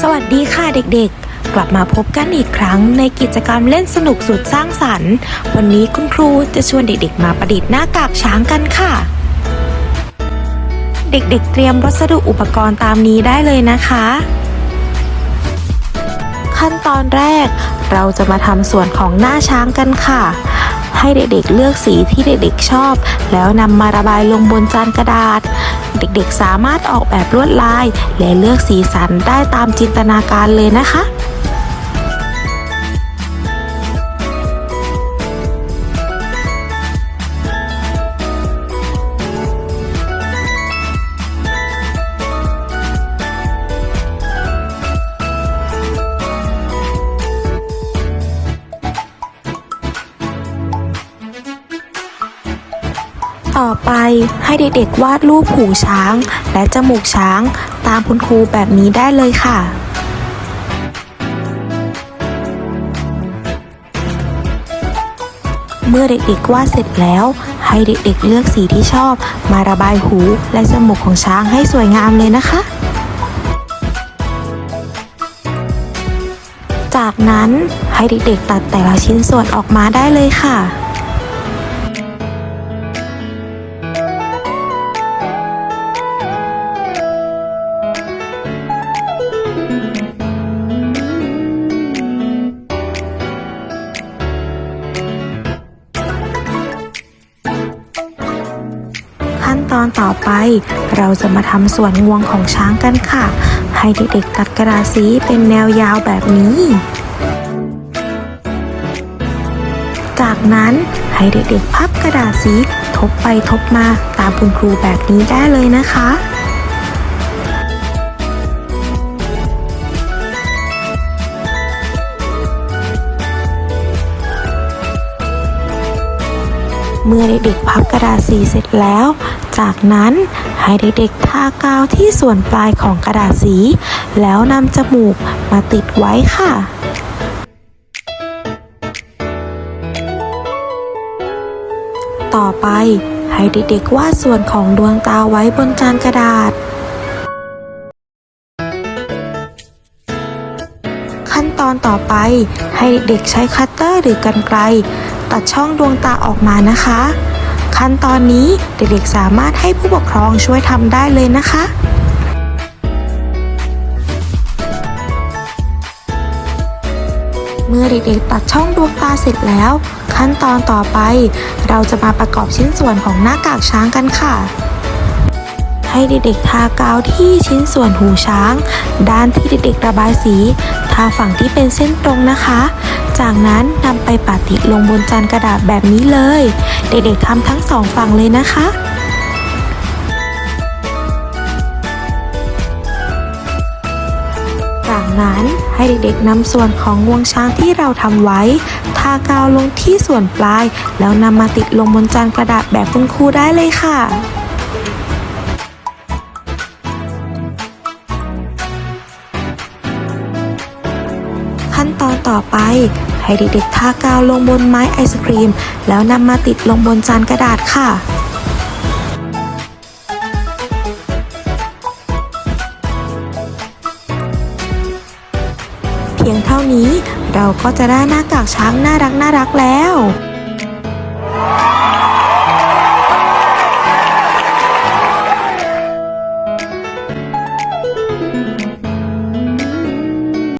สวัสดีค่ะเด็กๆ กลับมาพบกันอีกครั้งในกิจกรรมเล่นสนุกสุดสร้างสรรค์ วันนี้คุณครูจะชวนเด็กๆ มาประดิษฐ์หน้ากากช้างกันค่ะ เด็กๆ เตรียมวัสดุอุปกรณ์ตามนี้ได้เลยนะคะ ขั้นตอนแรกเราจะมาทำส่วนของหน้าช้างกันค่ะ ให้เด็กๆเลือกสีที่เด็กๆชอบ แล้วนำมาระบายลงบนจานกระดาษ เด็กๆสามารถออกแบบลวดลาย และเลือกสีสันได้ตามจินตนาการเลยนะคะ ต่อไปให้เด็กๆวาดรูปหูช้าง และจมูกช้างตามคุณครูแบบนี้ได้เลยค่ะเมื่อเด็กๆวาดเสร็จแล้ว ให้เด็กๆเลือกสีที่ชอบ มาระบายหูและจมูกของช้างให้สวยงามเลยนะคะ จากนั้นให้เด็กๆตัดแต่ละชิ้นส่วนออกมาได้เลยค่ะ ขั้นตอนต่อไป เราจะมาทำส่วนงวงของช้างกันค่ะ ให้เด็กๆตัดกระดาษสีเป็นแนวยาวแบบนี้ จากนั้นให้เด็กๆพับกระดาษสีทบไปทบมาตามคุณครูแบบนี้ได้เลยนะคะเมื่อเด็กๆพับกระดาษสีเสร็จแล้ว จากนั้นให้เด็กๆทากาวที่ส่วนปลายของกระดาษสี แล้วนำจมูกมาติดไว้ค่ะต่อไป ให้เด็กๆวาดส่วนของดวงตาไว้บนจานกระดาษ ขั้นตอนต่อไปให้เด็กๆใช้คัตเตอร์หรือกรรไกรตัดช่องดวงตาออกมานะคะ ขั้นตอนนี้เด็กๆสามารถให้ผู้ปกครองช่วยทำได้เลยนะคะเมื่อเด็กๆตัดช่องดวงตาเสร็จแล้ว ขั้นตอนต่อไป เราจะมาประกอบชิ้นส่วนของหน้ากากช้างกันค่ะ ให้เด็กๆทากาวที่ชิ้นส่วนหูช้าง ด้านที่เด็กๆระบายสี ทาฝั่งที่เป็นเส้นตรงนะคะ จากนั้นนำไปปาติดลงบนจานกระดาษแบบนี้เลย เด็กๆทำทั้งสองฝั่งเลยนะคะจากนั้นให้เด็กๆนำส่วนของงวงช้างที่เราทำไว้ ทากาวลงที่ส่วนปลาย แล้วนำมาติดลงบนจานกระดาษแบบคุณครูได้เลยค่ะ ขั้นตอนต่อไป ให้เด็กๆทากาวลงบนไม้ไอศครีม แล้วนำมาติดลงบนจานกระดาษค่ะเพียงเท่านี้เราก็จะได้หน้ากากช้างน่ารักน่ารักแล้ว